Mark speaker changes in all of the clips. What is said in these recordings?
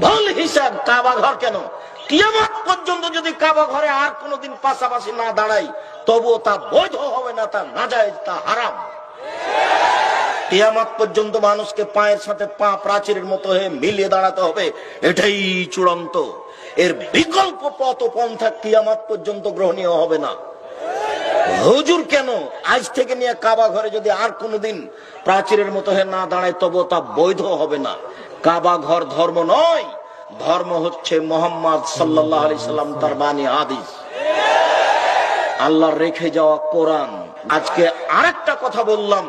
Speaker 1: ভুল হিসাব কাবা ঘর কেন? কিয়ামত পর্যন্ত যদি কাবা ঘরে আর কোনোদিন পাশাপাশি না দাঁড়াই, তবুও তা বৈধ হবে না, তা না যায় তা হারাম। কিয়ামত পর্যন্ত মানুষকে পায়ের সাথে পা প্রাচীরের মতো হয়ে মিলিয়ে দাঁড়াতে হবে, এটাই চূড়ান্ত। এর বিকল্প পথ পন্থা কিয়ামত পর্যন্ত গ্রহণীয় হবে না। হুজুর কেন? আজ থেকে নিয়ে কাবা ঘরে যদি আর কোনোদিন প্রাচীরের মতো হয়ে না দাঁড়ায় তবু তা বৈধ হবে না। কাবা ঘর ধর্ম নয়। ধর্ম হচ্ছে মোহাম্মদ সাল্লাহ আলি সাল্লাম তার বাণী আদিস। আল্লাহর রেখে যাওয়া কোরআন। আজকে আরেকটা কথা বললাম।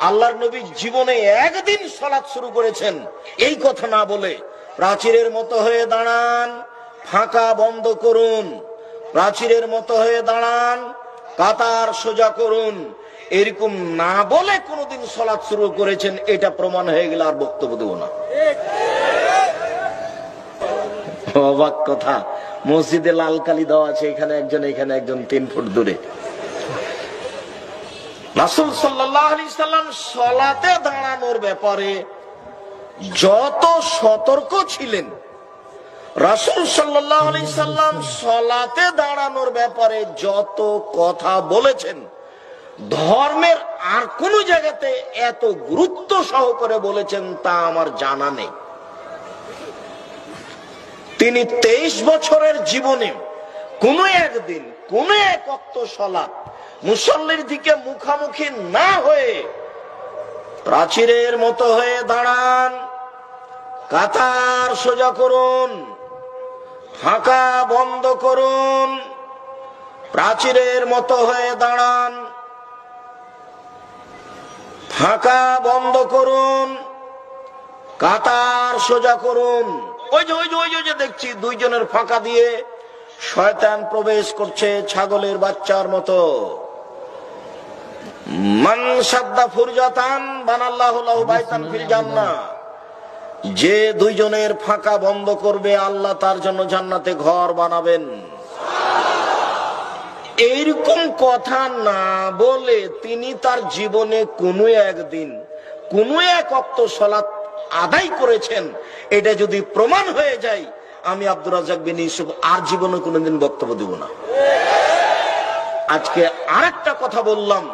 Speaker 1: আল্লাহর নবী জীবনে একদিন সলাৎ শুরু করেছেন। এই কথা না বলে প্রাচীরের মতো হয়ে দাঁড়ান, ফাঁকা বন্ধ করুন। প্রাচীরের মতো হয়ে দাঁড়ান, কাতার সোজা করুন। এরকম না বলে কোনোদিন সলাৎ শুরু করেছেন, এটা প্রমাণ হয়ে গেলে আর বক্তব্য দেব না। অবাক কথা। মসজিদে লাল কালি দেওয়া আছে, এখানে একজন এখানে একজন, তিন ফুট দূরে। রাসুল সাল্লাম সলাতে দাঁড়ানোর ব্যাপারে যত সতর্ক ছিলেন, রাসুল সাল্লাম সলাতে দাঁড়ানোর ব্যাপারে যত কথা বলেছেন ধর্মের আর কোন জায়গাতে এত গুরুত্ব সহকারে বলেছেন তা আমার জানা নেই। তিনি তেইশ বছরের জীবনে কোন একদিন, কোন এক অক্ত সলাপ মুসল্লির দিকে মুখামুখি না হয়ে প্রাচীরের মতো হয়ে দাঁড়ান। কাতার সোজা করুন, ফাঁকা বন্ধ করুন, প্রাচীরের মতো হয়ে দাঁড়ান। ফাঁকা বন্ধ করুন, কাতার সোজা করুন। ওই যে ওই যে ওই যে দেখছি দুইজনের ফাঁকা দিয়ে শয়তান প্রবেশ করছে ছাগলের বাচ্চার মতো। ফুরজাতান বানাল্লাহু যে দুইজনের ফাঁকা বন্ধ করবে, আল্লাহ তার জন্য জান্নাতে ঘর বানাবেন। এইরকম কথা না বলে তিনি তার জীবনে কোনো একদিন, কোনো এক অক্ত সলাৎ আদায় করেছেন। এটা যদি প্রমাণ হয়ে যায়, আমি আব্দুর রাজাক বিন ইউসুফ আর জীবনে কোনোদিন বক্তব্য দেব না। আজকে আরেকটা কথা বললাম।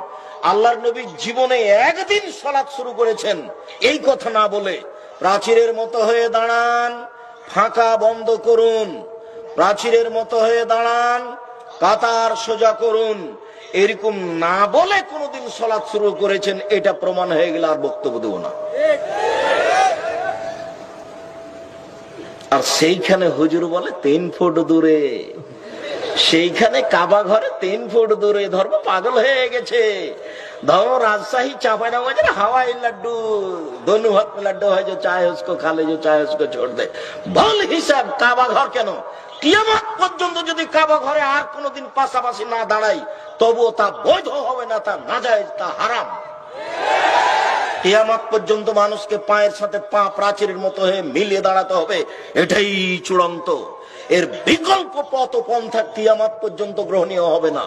Speaker 1: আল্লাহর নবী জীবনে একদিন সলাৎ শুরু করেছেন। এই কথা না বলে প্রাচীরের মতো হয়ে দাঁড়ান, ফাঁকা বন্ধ করুন। প্রাচীরের মতো হয়ে দাঁড়ান কাতার সোজা করুন। এরকম না বলে কোনদিন সলাৎ শুরু করেছেন, এটা প্রমাণ হয়ে গেল আর বক্তব্য দেব না। আর সেইখানে হুজুর বলে, তিন ফুট দূরে। সেইখানে কাবা ঘরে তিন ফুট দূরে। ধর্ম পাগল হয়ে গেছে। ধর্ম রাজশাহী চাপায় না বাজার হাওয়াই লাড্ডু। দনু হাত লাড্ডু হয়, যে চায় হসকো, খালে যে চায় হসকো ছোট দেয়। ভুল হিসাব, কাবা ঘর কেন? কিয়ামত পর্যন্ত যদি কাবা ঘরে আর কোনোদিন পাশাপাশি না দাঁড়াই, তবুও তা বৈধ হবে না, তা না যায় তা হারাম। কিয়ামত পর্যন্ত মানুষকে পায়ের সাথে পা প্রাচীরের মতো হয়ে মিলিয়ে দাঁড়াতে হবে, এটাই চূড়ান্ত। এর বিকল্প পথ পন্থা কিয়ামত পর্যন্ত গ্রহণীয় হবে না।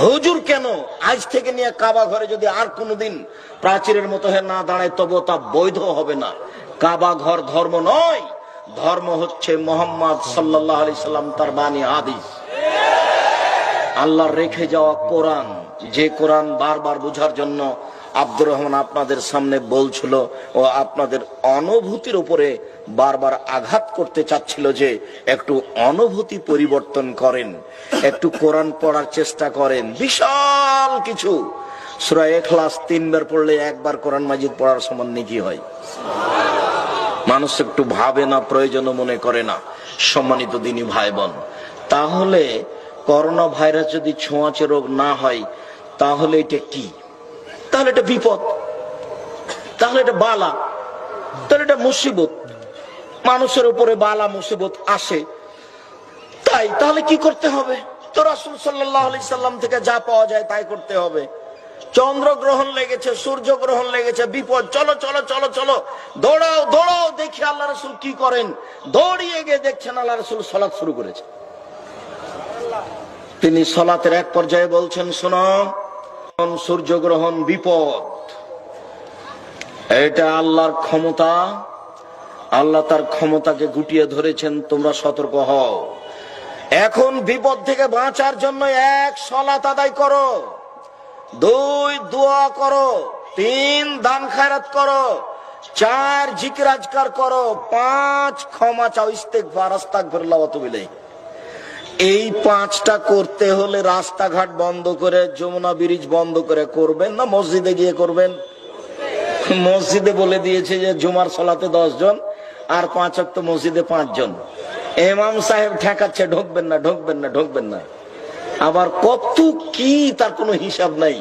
Speaker 1: হুজুর কেন আজ থেকে নিয়ে কাবা ঘরে যদি আর কোনোদিন প্রাচীরের মতো হয়ে না দাঁড়ায় তবু তা বৈধ হবে না। কাবা ঘর ধর্ম নয়। ধর্ম হচ্ছে মোহাম্মদ সাল্লাহ আলি সাল্লাম, তার বাণী আদিস আল্লাহর রেখে যাওয়া কোরআন, যে কোরআন বারবার বোঝার জন্য আব্দুর রহমান আপনাদের সামনে বলছিল ও আপনাদের অনুভূতির উপরে বারবার আঘাত করতে চাচ্ছিল যে একটু অনুভূতি পরিবর্তন করেন, একটু কোরআন পড়ার চেষ্টা করেন, বিশাল কিছু। সুরা এখলাস তিনবার পড়লে একবার কোরআন মাজিদ পড়ার সমান নাকি হয়? মানুষ একটু ভাবে না প্রয়োজন মনে করে না। সম্মানিত দিনী ভাই বোন তাহলে করোনা ভাইরাস যদি ছোঁয়াচে রোগ না হয়, তাহলে এটা কি? তাহলে এটা বিপদ। তাহলে এটা বালা। তাহলে এটা মুসিবত। মানুষের উপরে বালা, মুসিবত আসে। তাই, তাহলে কি করতে হবে? তো রাসুল সাল্লাহ সাল্লাম থেকে যা পাওয়া যায় তাই করতে হবে। চন্দ্র গ্রহণ লেগেছে সূর্য গ্রহণ লেগেছে, বিপদ, চলো চলো চলো চলো। দৌড়াও দৌড়াও, দেখি আল্লাহ রসুল কি করেন। দৌড়িয়ে গিয়ে দেখছেন আল্লাহ রসুল সলাৎ শুরু করেছে। তিনি সলাতের এক পর্যায়ে বলছেন, শোনো সূর্য গ্রহণ বিপদ, এটা আল্লাহর ক্ষমতা, আল্লাহ তার ক্ষমতাকে গুটিয়ে ধরেছেন, তোমরা সতর্ক হও। এখন বিপদ থেকে বাঁচার জন্য এক সলাত আদায় করো। দুই দোয়া করো, তিন দান খায়রাত করো, চার জিকিরাজকার করো, পাঁচ ক্ষমা চাও ইস্তেকবার আতুবু ইলাইহি এই পাঁচটা করতে হলে রাস্তাঘাট বন্ধ করে, যমুনা ব্রিজ বন্ধ করে করবেন না? মসজিদে গিয়ে করবেন? মসজিদে বলে দিয়েছে যে জুমার সলাতে জন আর পাঁচ অক্ট মসজিদে পাঁচজন। এমাম সাহেব ঠেকাচ্ছে, ঢুকবেন না ঢুকবেন না ঢুকবেন না। আবার কত কি তার কোনো হিসাব নাই।